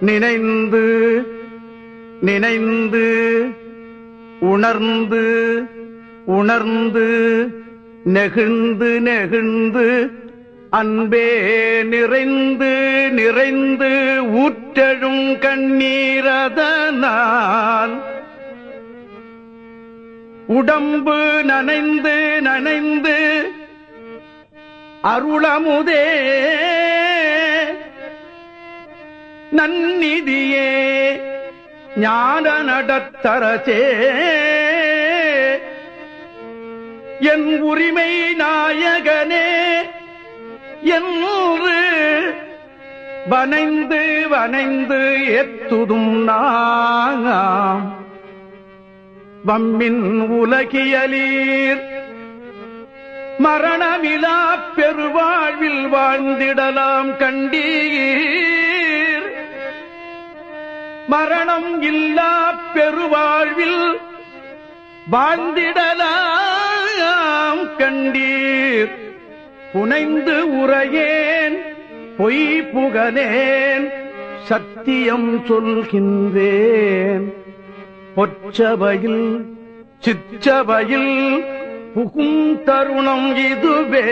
நினைந்து நினைந்து உணர்ந்து உணர்ந்து நெகிழ்ந்து நெகிழ்ந்து அன்பே நிறைந்து நிறைந்து ஊற்றழும் கண்ணீரதனால் உடம்பு நனைந்து நனைந்து அருளமுதே நன்னிதியே ஞான நடத்தரசே. என் உரிமை நாயகனே என்று வனைந்து வனைந்து எத்துதும் நாம் வம்மின் உலகியலீர் மரணமிலா பெருவாழ்வில் வாழ்ந்திடலாம் க மரணம் இல்லா பெருவாழ்வில் வாழ்ந்திடலாம் கண்டீர். புனைந்து உரையேன் பொய் புகனேன் சத்தியம் சொல்கின்றேன். பொச்சபையில் சிச்சபையில் புகும் தருணம் இதுவே